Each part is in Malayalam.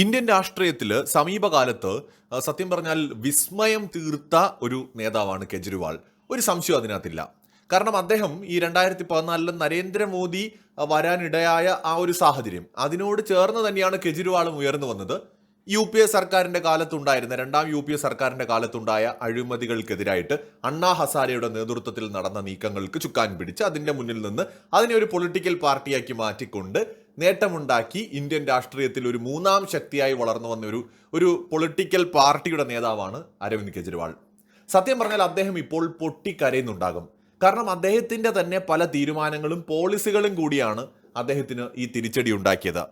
ഇന്ത്യൻ രാഷ്ട്രീയത്തിൽ സമീപകാലത്ത് സത്യം പറഞ്ഞാൽ വിസ്മയം തീർത്ത ഒരു നേതാവാണ് കെജ്രിവാൾ. ഒരു സംശയം അതിനകത്തില്ല. കാരണം അദ്ദേഹം ഈ രണ്ടായിരത്തി പതിനാലിൽ നരേന്ദ്രമോദി വരാനിടയായ ആ ഒരു സാഹചര്യം അതിനോട് ചേർന്ന് തന്നെയാണ് കെജ്രിവാളും ഉയർന്നു വന്നത്. യു പി എ സർക്കാരിന്റെ കാലത്തുണ്ടായിരുന്ന രണ്ടാം യു പി എ സർക്കാരിന്റെ കാലത്തുണ്ടായ അഴിമതികൾക്കെതിരായിട്ട് അണ്ണാ ഹസാരയുടെ നേതൃത്വത്തിൽ നടന്ന നീക്കങ്ങൾക്ക് ചുക്കാൻ പിടിച്ച് അതിന്റെ മുന്നിൽ നിന്ന് അതിനെ ഒരു പൊളിറ്റിക്കൽ പാർട്ടിയാക്കി മാറ്റിക്കൊണ്ട് നേട്ടമുണ്ടാക്കി ഇന്ത്യൻ രാഷ്ട്രീയത്തിൽ ഒരു മൂന്നാം ശക്തിയായി വളർന്നു വന്ന ഒരു ഒരു പൊളിറ്റിക്കൽ പാർട്ടിയുടെ നേതാവാണ് അരവിന്ദ് കെജ്രിവാൾ. സത്യം പറഞ്ഞാൽ അദ്ദേഹം ഇപ്പോൾ പൊട്ടിക്കരയുന്നുണ്ടാകും. കാരണം അദ്ദേഹത്തിന്റെ തന്നെ പല തീരുമാനങ്ങളും പോളിസികളും കൂടിയാണ് അദ്ദേഹത്തിന് ഈ തിരിച്ചടി ഉണ്ടാക്കിയത്.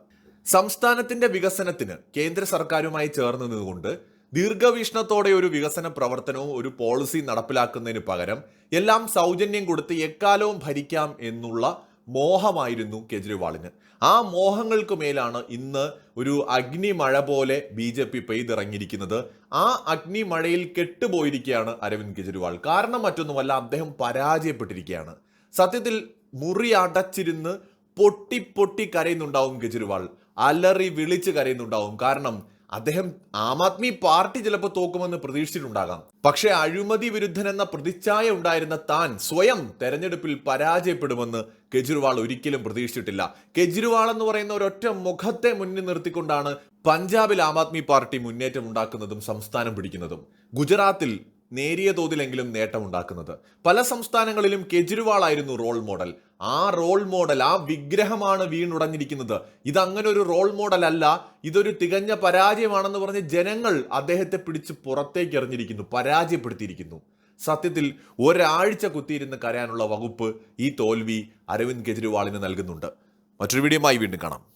സംസ്ഥാനത്തിന്റെ വികസനത്തിന് കേന്ദ്ര സർക്കാരുമായി ചേർന്ന് നിന്നുകൊണ്ട് ദീർഘവീക്ഷണത്തോടെ ഒരു വികസന പ്രവർത്തനവും ഒരു പോളിസി നടപ്പിലാക്കുന്നതിന് പകരം എല്ലാം സൗജന്യം കൊടുത്ത് എക്കാലവും ഭരിക്കാം എന്നുള്ള മോഹമായിരുന്നു കെജ്രിവാളിന്. ആ മോഹങ്ങൾക്ക് മേലാണ് ഇന്ന് ഒരു അഗ്നിമഴ പോലെ ബി ജെ പി പെയ്തിറങ്ങിയിരിക്കുന്നത്. ആ അഗ്നിമഴയിൽ കെട്ടുപോയിരിക്കുകയാണ് അരവിന്ദ് കെജ്രിവാൾ. കാരണം മറ്റൊന്നുമല്ല അദ്ദേഹം പരാജയപ്പെട്ടിരിക്കുകയാണ്. സത്യത്തിൽ മുറി അടച്ചിരുന്ന് പൊട്ടി പൊട്ടി കരയുന്നുണ്ടാവും കെജ്രിവാൾ. അലറി വിളിച്ച് കരയുന്നുണ്ടാവും. കാരണം അദ്ദേഹം ആം ആദ്മി പാർട്ടി ചിലപ്പോൾ തോക്കുമെന്ന് പ്രതീക്ഷിച്ചിട്ടുണ്ടാകാം. പക്ഷേ അഴിമതി വിരുദ്ധൻ എന്ന പ്രതിച്ഛായ ഉണ്ടായിരുന്ന താൻ സ്വയം തെരഞ്ഞെടുപ്പിൽ പരാജയപ്പെടുമെന്ന് കെജ്രിവാൾ ഒരിക്കലും പ്രതീക്ഷിച്ചിട്ടില്ല. കെജ്രിവാൾ എന്ന് പറയുന്ന ഒരൊറ്റ മുഖത്തെ മുന്നിൽ നിർത്തിക്കൊണ്ടാണ് പഞ്ചാബിൽ ആം ആദ്മി പാർട്ടി മുന്നേറ്റം ഉണ്ടാക്കുന്നതും സംസ്ഥാനം പിടിക്കുന്നതും. ഗുജറാത്തിൽ നേരിയ തോതിലെങ്കിലും നേട്ടമുണ്ടാക്കുന്നത്. പല സംസ്ഥാനങ്ങളിലും കെജ്രിവാൾ ആയിരുന്നു റോൾ മോഡൽ ആ റോൾ മോഡൽ ആ വിഗ്രഹമാണ് വീണുടഞ്ഞിരിക്കുന്നത്. അങ്ങനെ ഒരു റോൾ മോഡൽ അല്ല. ഇതൊരു തികഞ്ഞ പരാജയമാണെന്ന് പറഞ്ഞ് ജനങ്ങൾ അദ്ദേഹത്തെ പിടിച്ച് പുറത്തേക്ക് എറിഞ്ഞിരിക്കുന്നു പരാജയപ്പെടുത്തിയിരിക്കുന്നു. സത്യത്തിൽ ഒരാഴ്ച കുത്തിയിരുന്ന് കരയാനുള്ള വകുപ്പ് ഈ തോൽവി അരവിന്ദ് കെജ്രിവാളിന് നൽകുന്നുണ്ട്. മറ്റൊരു വീഡിയോയുമായി വീണ്ടും കാണാം.